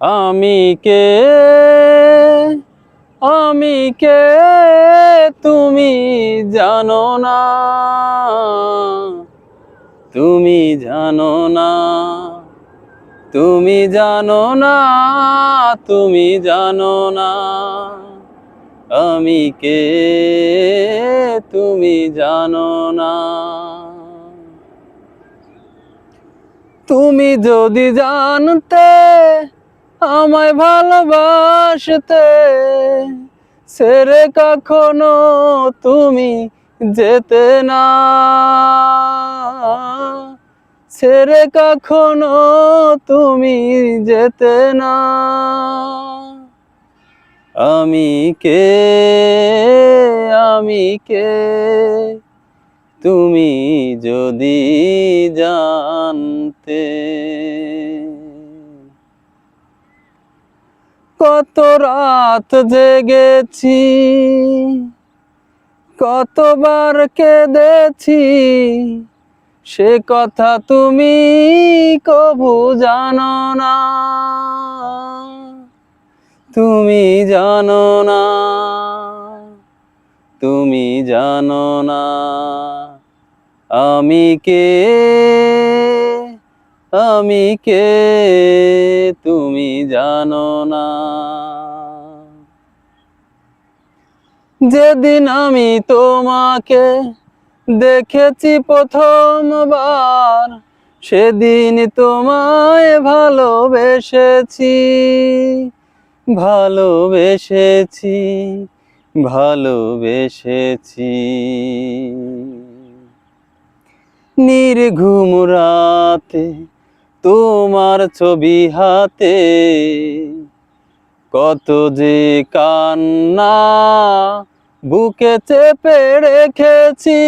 আমি কে? আমি কে? তুমি জানো না। তুমি জানো না। তুমি জানো না। তুমি জানো না। আমি কে? তুমি জানো না। তুমি যদি জানতে আমায় ভালোবাসতে। সেরে কখনো তুমি যেতে না। ছেড়ে কখনো তুমি যেতে না। আমি কে? আমি কে? তুমি যদি জানতে কত রাত জেগেছি, কতবার কেঁদেছি, সে কথা তুমি কবু জানো না। তুমি জানো না, তুমি জানো না, আমি কে? আমি কে তুমি জানো না। যেদিন আমি তোমাকে দেখেছি প্রথমবার, সেদিন তোমায় ভালোবেসেছি ভালোবেসেছি ভালোবেসেছি। নির্ঘুম রাতে তোমার ছবি হাতে। কত যে কান্না বুকে চেপে রেখেছি,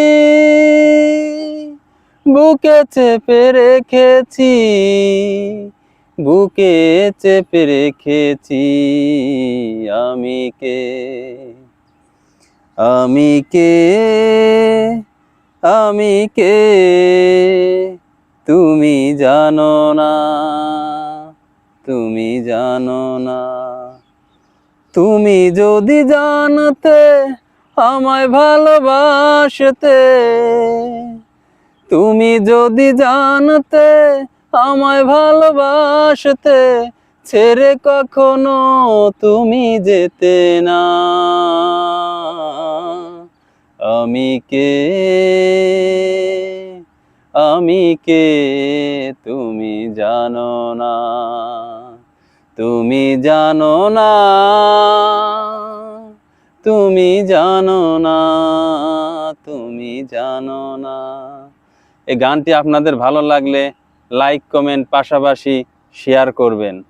বুকে চেপে রেখেছি, বুকে চেপে রেখেছি। আমি কে? আমি কে? আমি কে? তুমি জানো না, তুমি জানো না। তুমি যদি জানতে, আমায় ভালোবাসতে। তুমি যদি জানতে, আমায় ভালোবাসতে, ছেড়ে কখনো তুমি যেতে না। আমি কে? আমি কে? তুমি জানো না। তুমি জানো না। তুমি জানো না। তুমি জানো না। এই গানটি আপনাদের ভালো লাগলে লাইক, কমেন্ট, পাশাপাশি শেয়ার করবেন।